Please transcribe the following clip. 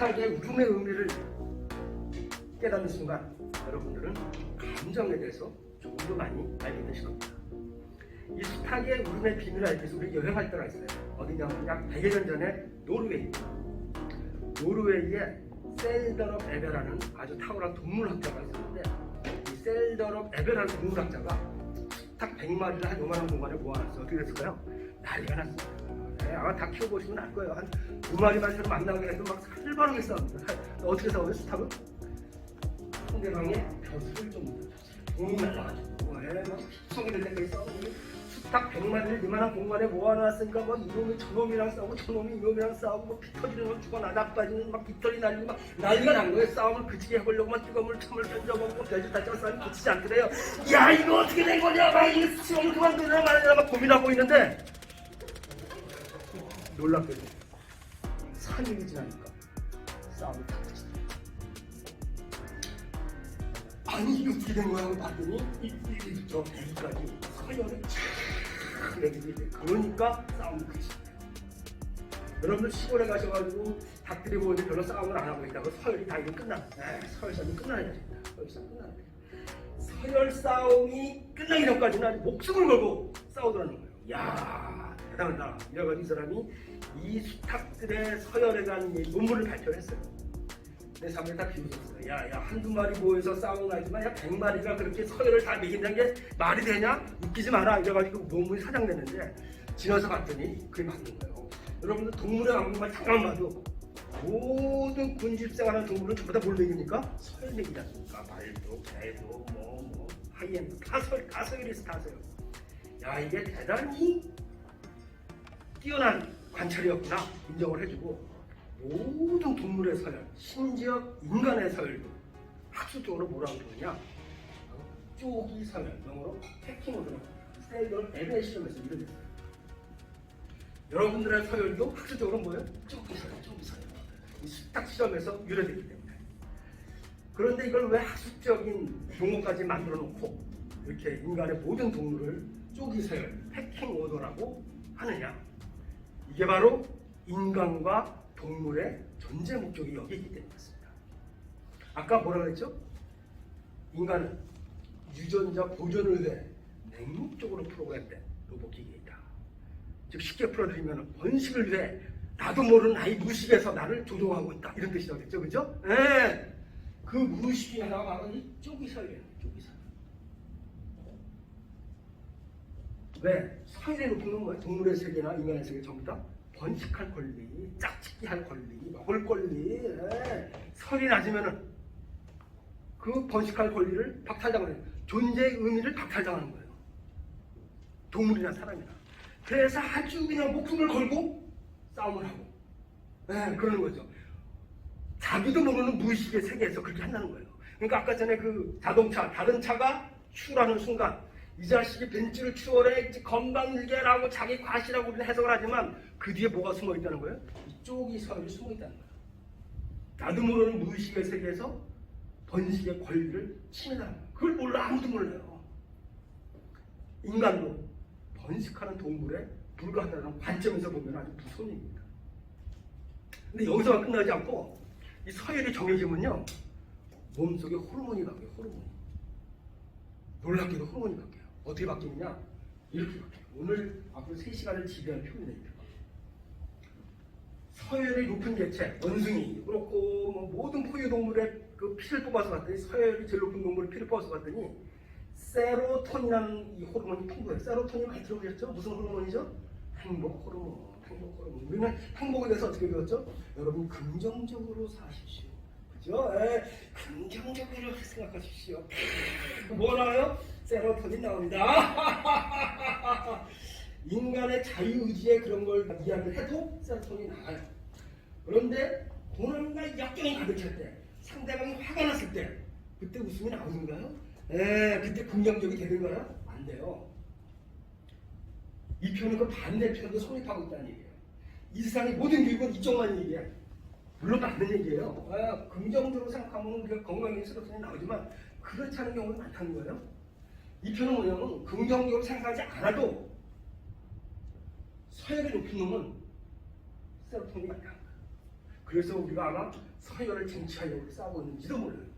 수탉의 울음의 의미를 깨닫는 순간 여러분들은 감정에 대해서 조금 더 많이 알게 되실 겁니다. 이 수탉의 울음의 비밀을 알기 위해서 우리 여행할 때가 있어요. 어디냐면 약 100여 년 전에 노르웨이. 노르웨이에 셀더럽 에베라는 아주 탁월한 동물학자가 있었는데 이 셀더럽 에베라는 동물학자가 수탉 100마리를 한 요만한 공간에 모아놨어요. 어떻게 됐을까요? 난리가 났 네, 아마 다 키워보시면 알 거예요. 한 두 마리만 서로 만나게 해도 막 살벌하게 싸웁니다. 어떻게 싸워요, 수탉은? 상대방의 벼슬을 좀 공이 날라가지고 예, 막 속이 될 때까지 싸우고 수탉 100마리를 이만한 공간에 모아놨으니까 뭐 이놈이 저놈이랑 싸우고 저놈이 이놈이랑 싸우고 뭐 피 터지는 건 죽어 나다빠지는 막 깃털이 날리고 막 난리가 난 거예요 싸움을 그치게 해보려고 막 뜨거운 물 참을 던져먹고 별짓 다짜고 싸움이 그치지 않더래요 야 이거 어떻게 된 거냐 막 이거 수영을 그만두냐 말이냐 막 고민하고 있는데 놀랍게도 3일이 지나니까 싸움이 다 그치더래요 아니 어떻게 된 거야 봤더니? 이저 배기까지 서열을 돼 그러니까 싸움이 그치더래요 여러분들 시골에 가셔가지고 닭들이 보이는데 별로 싸움을 안 하고 있다고 서열이 다 이거 끝나. 서열 싸움이 끝나야 됩니다 서열 싸움 끝나야 돼. 서열 싸움이 끝나기 전까지는 아주 목숨을 걸고 싸우더라는 거예요. 야 대단하다 이래가지고 이 사람이 이 수탉들의 서열에 대한 이 논문을 발표했어요 내 삶을 다 비웃었어요. 야, 야, 한두 마리 모여서 싸우는 거지만 야, 백 마리가 그렇게 서열을 다 매긴다는 게 말이 되냐? 웃기지 마라. 이래가지고 논문이 사장됐는데, 지나서 봤더니 그게 맞는 거예요. 여러분들 동물의 왕국만 잠깐만 봐도, 모든 군집생활하는 동물은 전부 다뭘 매깁니까? 서열 매기지 않습니까? 말도, 개도, 뭐, 뭐, 하이엔도, 다 서열, 다 서열이 있어, 다 서열. 야, 이게 대단히 뛰어난 관찰이었구나. 인정을 해주고, 모든 동물의 서열, 심지어 인간의 서열도 학술적으로 뭐라고 그러냐? 어, 쪼기 서열, 영어로 패킹으로 셀걸 에베 실험에서 이루어졌어요. 여러분들의 서열도 학술적으로 뭐예요? 쪼기 서열, 쪼기 서열. 이 수탉 실험에서 유래됐기 때문에. 그런데 이걸 왜 학술적인 용어까지 만들어 놓고 이렇게 인간의 모든 동물을 쪼기 서열, 패킹 오더라고 하느냐? 이게 바로 인간과 동물의 존재 목적이 여기 있기 때문이었습니다. 아까 뭐라 그랬죠? 인간은 유전자 보존을 위해 맹목적으로 프로그램된 로봇 기계이다. 즉 쉽게 풀어드리면 번식을 위해 나도 모르는 나의 무식에서 나를 조종하고 있다. 이런 뜻이라고 그랬죠. 그죠? 예. 그 무의식이 하나가 바로 이 쪼기설이에요. 쪼기설. 왜? 건 뭐예요? 동물의 세계나 인간의 세계 전부 다 번식할 권리, 짝짓기 할 권리, 먹을 권리, 예. 설이 낮으면은 그 번식할 권리를 박탈당하는 거예요. 존재의 의미를 박탈당하는 거예요. 동물이나 사람이나. 그래서 아주 그냥 목숨을 걸고 싸움을 하고, 예, 그러는 거죠. 자기도 모르는 무의식의 세계에서 그렇게 한다는 거예요. 그러니까 아까 전에 그 자동차, 다른 차가 출하는 순간 이 자식이 벤츠를 추월해 건강일개라고 자기 과시라고 해석을 하지만 그 뒤에 뭐가 숨어 있다는 거예요? 이쪽이 서열이 숨어 있다는 거예요. 나도 모르는 무의식의 세계에서 번식의 권리를 거예요. 그걸 몰라 아무도 몰라요. 인간도 번식하는 동물에 불과하다는 관점에서 보면 아주 무서운 얘기입니다. 근데 여기서만 끝나지 않고 이 서열이 정해지면요 몸속에 호르몬이 바뀌어요. 호르몬. 놀랍게도 호르몬이 바뀌어요. 어떻게 바뀌느냐? 이렇게 바뀌어요. 오늘 앞으로 3시간을 지배할 표현입니다. 서열이 높은 개체, 원숭이, 그렇고 뭐 모든 포유동물의 그 피를 뽑아서 봤더니 서열이 제일 높은 동물의 피를 뽑아서 봤더니 세로토닌이라는 이 호르몬이 풍부해요. 세로토닌 많이 들어보셨죠? 무슨 호르몬이죠? 행복 호르몬, 행복 호르몬. 우리는 행복에 대해서 어떻게 배웠죠? 여러분 긍정적으로 사십시오. 그죠? 예, 긍정적으로 생각하십시오. 뭐 나와요? 세로토닌 나옵니다. 인간의 자유의지에 그런 걸 이야기를 해도 세로토닌이 나와요. 그런데 고난과 역경이 가득할 때, 상대방이 화가 났을 때, 그때 웃음이 나오는가요? 예, 그때 긍정적이 되는가요? 안 돼요. 이 표현은 그 반대편도 성립하고 있다는 얘기예요. 이 세상의 모든 교육은 이쪽만 얘기해. 물론 맞는 얘기예요. 아, 긍정적으로 생각하면 우리가 건강에 세로토닌이 나오지만 그렇지 않은 경우가 많다는 거예요. 이 표현은 뭐냐면 긍정적으로 생각하지 않아도 서열이 높은 놈은 세로토닌이 많다. 그래서 우리가 아마 서열을 쟁취하려고 싸우고 있는지도 몰라요.